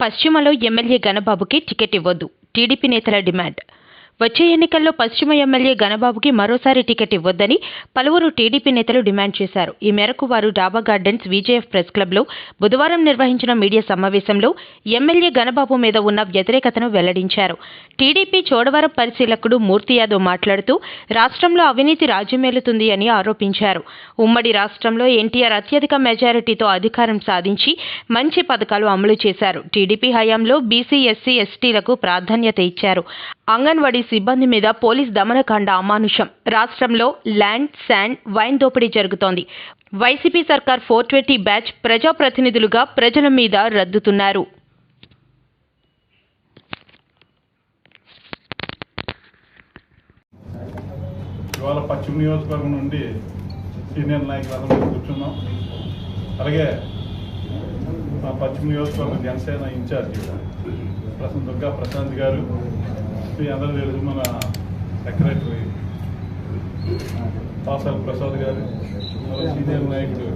పశ్చిమలో MLA గణబాబుకి ticket ఇవ్వద్దు. TDP నేతల డిమాండ్. వచ్చే ఎన్నికల్లో పశ్చిమ ఎమ్మెల్యే గణబాబుకి మరోసారి టికెట్ ఇవ్వొద్దని పలువురు టీడీపీ నేతలు డిమాండ్ చేశారు. ఈ మేరకు వారు డాబా గార్డెన్స్ విజేఎఫ్ ప్రెస్ క్లబ్లో బుధవారం నిర్వహించిన మీడియా సమావేశంలో ఎమ్మెల్యే గణబాబు మీద ఉన్న వ్యతిరేకతను వెల్లడించారు. టీడీపీ చోడవరం పరిశీలకుడు మూర్తి యాదవ్ మాట్లాడుతూ రాష్ట్రంలో అవినీతి రాజ్యమేలుతుంది అని ఆరోపించారు. ఉమ్మడి రాష్ట్రంలో ఎన్టీఆర్ అత్యధిక మెజారిటీతో అధికారం సాధించి మంచి పథకాలు అమలు చేశారు. టీడీపీ హయాంలో బీసీ ఎస్సీ ఎస్టీలకు ప్రాధాన్యత ఇచ్చారు. అంగన్వాడీ సిబ్బంది మీద పోలీస్ దమనకాండ అమానుషం. రాష్ట్రంలో ల్యాండ్ శాండ్ వైన్ దోపిడీ జరుగుతోంది. వైసీపీ సర్కార్ ఫోర్ ట్వంటీ బ్యాచ్ ప్రజాప్రతినిధులుగా ప్రజల మీద రద్దుతున్నారు. ఇవాళ పశ్చిమ నియోజకవర్గం నుండి సీనియర్ నాయకులు కూర్చున్నాం. అలాగే మా పశ్చిమ నియోజకవర్గం జనసేన ఇన్ఛార్జ్ ప్రసన్న దుర్గా ప్రశాంత్ గారు మీ అందరూ తెలుసు మన సెక్రటరీ పాసాల ప్రసాద్ గారు సీనియర్ నాయకుడు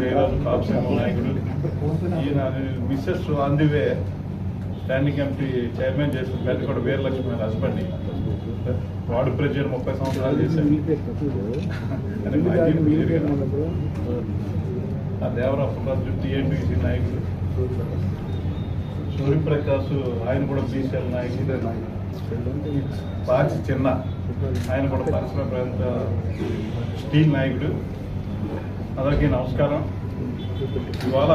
జయరాజు కాపుసేన నాయకుడు. ఈయన misses on the way standing committee chairman చేసిన పెద్ద కూడా వీరలక్ష్మి హస్బెండ్. వార్డు ప్రెసిడెంట్ ముప్పై సంవత్సరాలు. ఆ దేవరా సుబ్రాజు టీఎంపీసీ నాయకుడు. సూర్యప్రకాష్ ఆయన కూడా బీసీఎల్ నాయకుడు. పాచి చిన్న. ఆయన కూడా పరిసర ప్రాంత స్టీల్ నాయకుడు. అందరికీ నమస్కారం. ఇవాళ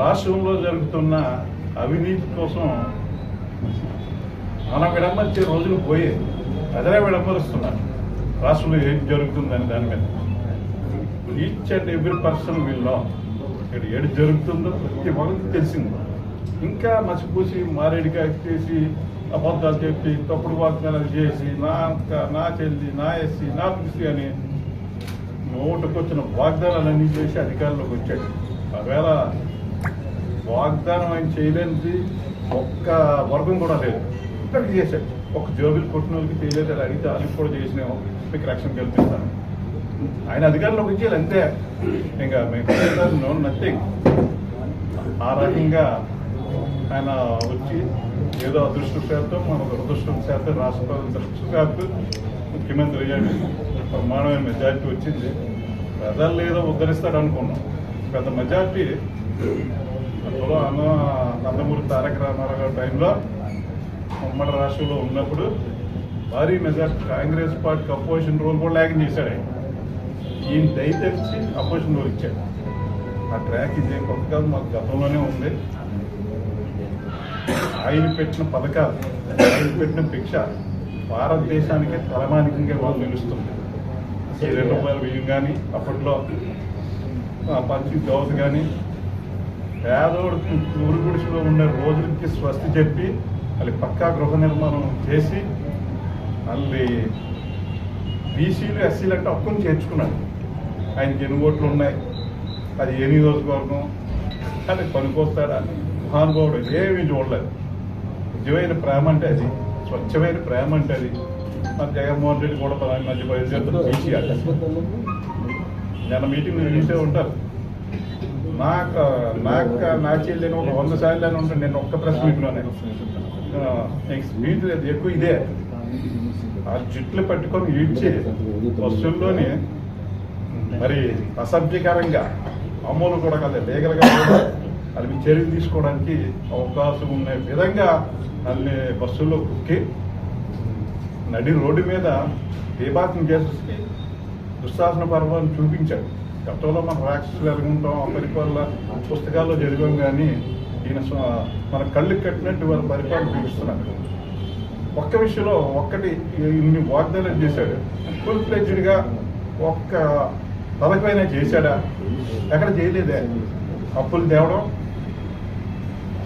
రాష్ట్రంలో జరుగుతున్న అవినీతి కోసం మన విడంబరించే రోజులు పోయే ప్రజలే విడంబరిస్తున్నారు రాష్ట్రంలో ఏం జరుగుతుందని దాని మీద. Each and every person will ఇక్కడ ఏడు జరుగుతుందో ప్రతి ఒక్కరికి తెలిసింది. ఇంకా మసిపూసి మారేడిగా చేసి అబద్ధాలు చెప్పి తప్పుడు వాగ్దానాలు చేసి నా అక్క నా చెల్లి నా ఎస్సి నా పిసి అని నోటుకొచ్చిన వాగ్దానాలన్నీ చేసి అధికారంలోకి వచ్చాడు. ఒకవేళ వాగ్దానం ఆయన చేయలేనిది ఒక్క వర్గం కూడా లేదు. ఇక్కడికి చేశాడు. ఒక జోబులు కొట్టిన వాళ్ళకి చేయలేదు అలా అడిగితే వాళ్ళకి కూడా చేసినాము మీకు రక్షణ కల్పిస్తాను. ఆయన అధికారంలోకి వచ్చి అంతే. ఇంకా మేము నో నథింగ్ ఆ రకంగా ఆయన వచ్చి ఏదో అదృష్టశాత్తు మన దురదృష్టశాత్తు రాష్ట్ర దృష్టశాత్తు ముఖ్యమంత్రి అయ్యాడు ప్రమాణమైన మెజార్టీ వచ్చింది. ప్రజలు ఏదో ఉద్ధరిస్తాడు అనుకున్నాం. పెద్ద మెజార్టీ అందులో అన్న నందమూరి తారక రామారావు గారి టైంలో ఉమ్మడి రాష్ట్రంలో ఉన్నప్పుడు భారీ మెజార్టీ కాంగ్రెస్ పార్టీకి అపోజిషన్ రోల్ కూడా లేకుండా చేశాడు ఆయన. ఈయన దయ తెలిసి అపోజిషన్ ఇచ్చాడు ఆ ట్రాక్ ఇదేం కొత్త కాదు మాకు గతంలోనే ఉంది. ఆయన పెట్టిన పథకాలు ఆయన పెట్టిన భిక్ష భారతదేశానికి తలమానికంగా వాళ్ళు నిలుస్తుంది ఈ రెండు రూపాయల బియ్యం కానీ అప్పట్లో ఆ పంచి దోశ కానీ పేదోడు ఊరు గుడిసెలో ఉండే రోజులకి స్వస్తి చెప్పి మళ్ళీ పక్కా గృహ నిర్మాణం చేసి మళ్ళీ బీసీలు ఎస్సీలు అంటే హక్కును చేర్చుకున్నాడు. ఆయనకి ఎన్ని ఓట్లు ఉన్నాయి? అది ఏ నియోజకవర్గం? అని పనికొస్తాడా? మహానుభావుడు ఏమీ చూడలేదు. నిజమైన ప్రేమ అంటే అది. స్వచ్ఛమైన ప్రేమ అంటే అది. మన జగన్మోహన్ రెడ్డి కూడా పదాని మధ్య బయలుదేరుతారు బీసీ అట్ట నిన్న మీటింగ్ చూసే ఉంటారు. నాకు నాకు నా చెల్లిని ఒక వంద సార్లు అని ఉంటాను నేను ఒక్క ప్రెస్ మీట్లోనే నెక్స్ట్ లేదు. ఎక్కువ ఇదే. ఆ జుట్లు పట్టుకొని ఈడ్చి బస్సుల్లోనే మరి అసభ్యకరంగా అమలు కూడా కదా లీగల్గా కూడా అది చర్యలు తీసుకోవడానికి అవకాశం ఉన్న విధంగా అన్ని బస్సుల్లో కుక్కి నడి రోడ్డు మీద బీభాతం చేసేసి దుశ్శాసన పర్వాన్ని చూపించాడు. గతంలో మనం రాక్షసులు ఎలాగుంటాం ఆ పరిపాలన పుస్తకాల్లో చదివాం కానీ ఈయన మన కళ్ళు కట్టినట్టు వాళ్ళ పరిపాలన చూపిస్తున్నారు. ఒక్క విషయంలో ఒక్కటి ఇన్ని వాగ్దానాలు చేశాడు. ఫుల్ ఫ్లెడ్జ్డ్గా ఒక్క పథకమైనా చేశాడా? ఎక్కడ చేయలేదే. అప్పులు తేవడం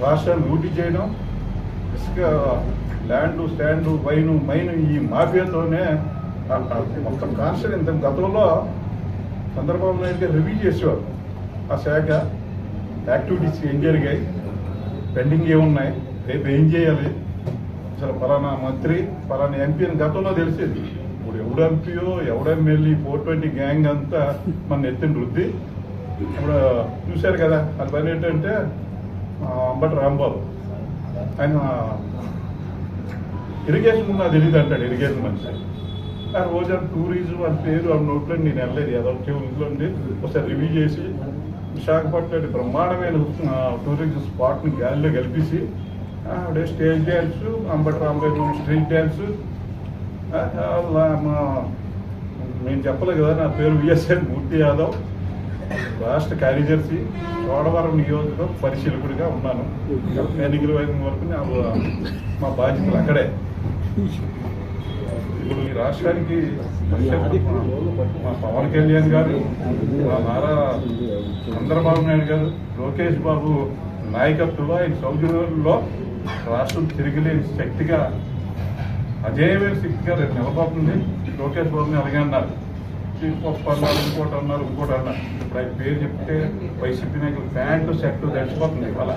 రాష్ట్రాన్ని లూటీ చేయడం ఇసుక ల్యాండ్ స్టాండ్ వైన్ మైన్ ఈ మాఫియాతోనే మొత్తం కాన్స్టెంట్ ఇంత గతంలో చంద్రబాబు నాయుడు గారు రివ్యూ చేసేవారు. ఆ శాఖ యాక్టివిటీస్ ఏం జరిగాయి? పెండింగ్ ఏమున్నాయి? రేపు ఏం చేయాలి? అసలు పలానా మంత్రి ఫలానా ఎంపీ అని గతంలో తెలిసేది. ఇప్పుడు ఎవడు ఎంపీయో ఎవడు ఎమ్మెల్యే ఫోర్ ట్వంటీ గ్యాంగ్ అంతా మన ఎత్తిన వృద్ధి ఇప్పుడు చూశారు కదా అది పని ఏంటంటే అంబటి రాంబాబు. ఆయన ఇరిగేషన్ నాకు తెలియదు అంటాడు ఇరిగేషన్ మనిషి. ఆ రోజు టూరిజం అని పేరు ఆ నోట్లో నేను వెళ్ళలేదు. ఏదో ఇంట్లో ఉండి ఒకసారి రివ్యూ చేసి విశాఖపట్నం బ్రహ్మాండమైన టూరిజం స్పాట్ని గాలిలో కల్పించి ఆవిడ stage dance Ambati Rambabu street dance మా- నేను చెప్పలేదు కదా నా పేరు విఎస్ఎన్ మూర్తి యాదవ్. రాష్ట్ర కార్యదర్శి చోడవరం నియోజకవర్గం పరిశీలకుడిగా ఉన్నాను. ఎన్నికల వైపు వరకు మా బాధ్యతలు అక్కడే. ఇప్పుడు ఈ రాష్ట్రానికి మా పవన్ కళ్యాణ్ గారు మా నారా చంద్రబాబు నాయుడు గారు లోకేష్ బాబు నాయకత్వంలో ఆయన సౌజన్యంలో రాష్ట్రం తిరిగిలేని శక్తిగా అజేయమైన శక్తిగా రేపు నిలబడుతుంది. లోకేష్ బాబుని అలాగే అన్నారు. పప్పు అన్నారు ఇంకోటి అన్నారు ఇంకోటి అన్నారు. ఇప్పుడు ఆయన పేరు చెప్తే వైసీపీ నాయకులు ప్యాంటు షర్టు తడిచిపోతుంది ఇవాళ.